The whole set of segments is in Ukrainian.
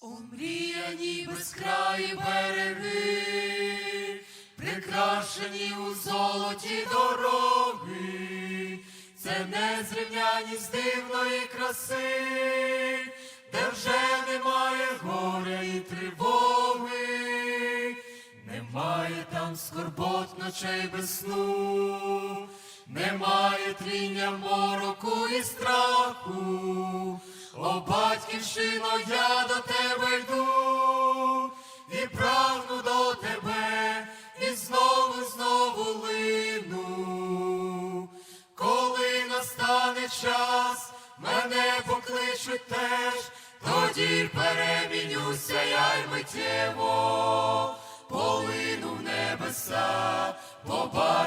Омріяні безкраї береги, прикрашені у золоті дороги, це незрівняність дивної краси, де вже немає горя і тривоги, немає там скорбот ночей без сну, немає тління мороку і страху. О, батьківщино, я до тебе йду, і прагну до тебе, і знову, знову лину. Коли настане час, мене покличуть теж, тоді перемінюся я й миттєво, полину в небеса,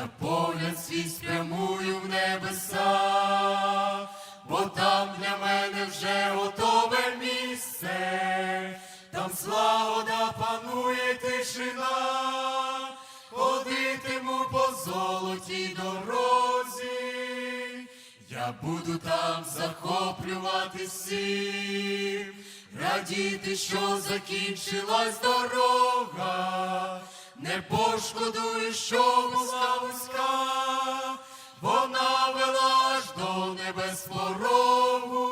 Я погляд свій спрямую в небеса, бо там для мене вже готове місце, там злагода панує тишина, ходитиму по золотій дорозі, я буду там захоплювати всіх, радіти, що закінчилась дорога. Не пошкодую, що була вузька, вона вела аж до небес порогу.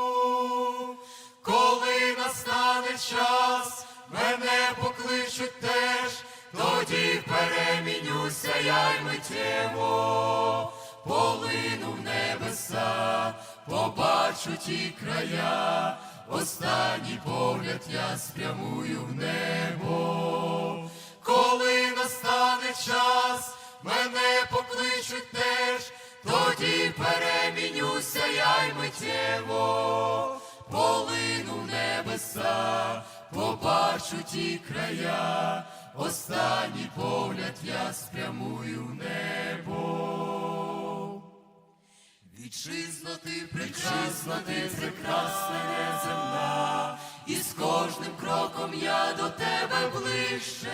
Коли настане час, мене покличуть теж, тоді перемінюся я й миттєво, полину в небеса, побачу ті края, останній погляд я спрямую в небо. Перемінюся я й миттєво, полину в небеса, побачу ті края, останній погляд я спрямую в небо. Вітчизна ти прекрасна, ти прекрасна неземна, і з кожним кроком я до тебе ближче.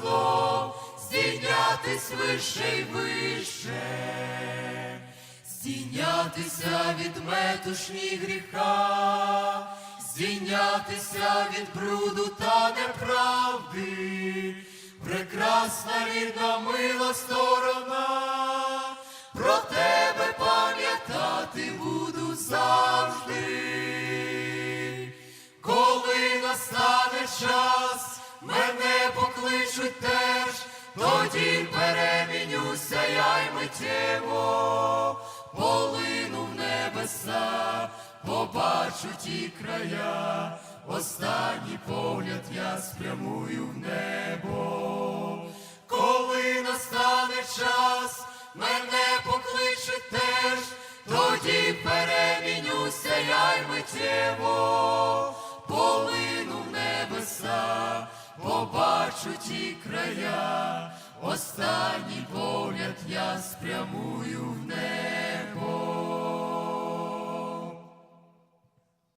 Вабиш здійнятись вище й вище, здійнятися від метушні гріха, здійнятися від бруду та неправди, прекрасна рідна мила сторона, про тебе пам'ятати буду завжди. Я полину в небеса, побачу ті края, останній погляд я спрямую в небо. Коли настане час, мене покличуть теж, тоді перемінюся я й миттєво, полину в небеса, побачу ті края, останній погляд я спрямую в небо.